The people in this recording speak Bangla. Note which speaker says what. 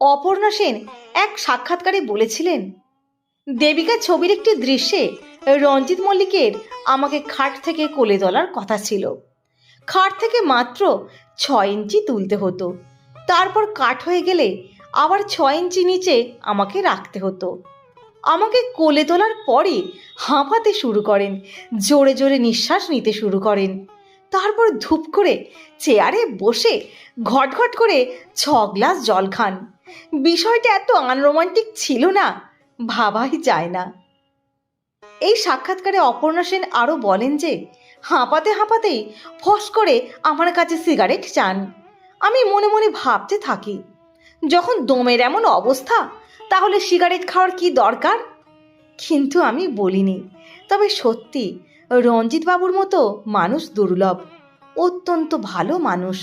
Speaker 1: অপর্ণা সেন এক সাক্ষাৎকারে বলেছিলেন, দেবিকা ছবির একটি দৃশ্যে রঞ্জিত মল্লিকের আমাকে খাট থেকে কোলে তোলার কথা ছিল। খাট থেকে মাত্র ছয় ইঞ্চি তুলতে হতো। তারপর কাঠ হয়ে গেলে আবার ছয় ইঞ্চি নিচে আমাকে রাখতে হতো। আমাকে কোলে তোলার পরে হাঁপাতে শুরু করেন, জোরে জোরে নিঃশ্বাস নিতে শুরু করেন। তারপর ধূপ করে চেয়ারে বসে ঘটঘট করে ছ গ্লাস জল খান। বিষয়টা এত আনরোমান্টিক ছিল না, ভাবাই যায় না। এই সাক্ষাৎকারে অপর্ণা সেন আরও বলেন যে, হাঁপাতে হাঁপাতেই ফস করে আমার কাছে সিগারেট চান। আমি মনে মনে ভাবতে থাকি, যখন দমের এমন অবস্থা, তাহলে সিগারেট খাওয়ার কি দরকার? কিন্তু আমি বলিনি, তবে সত্যি রঞ্জিত বাবুর মতো মানুষ দুর্লভ অত্যন্ত ভালো মানুষ।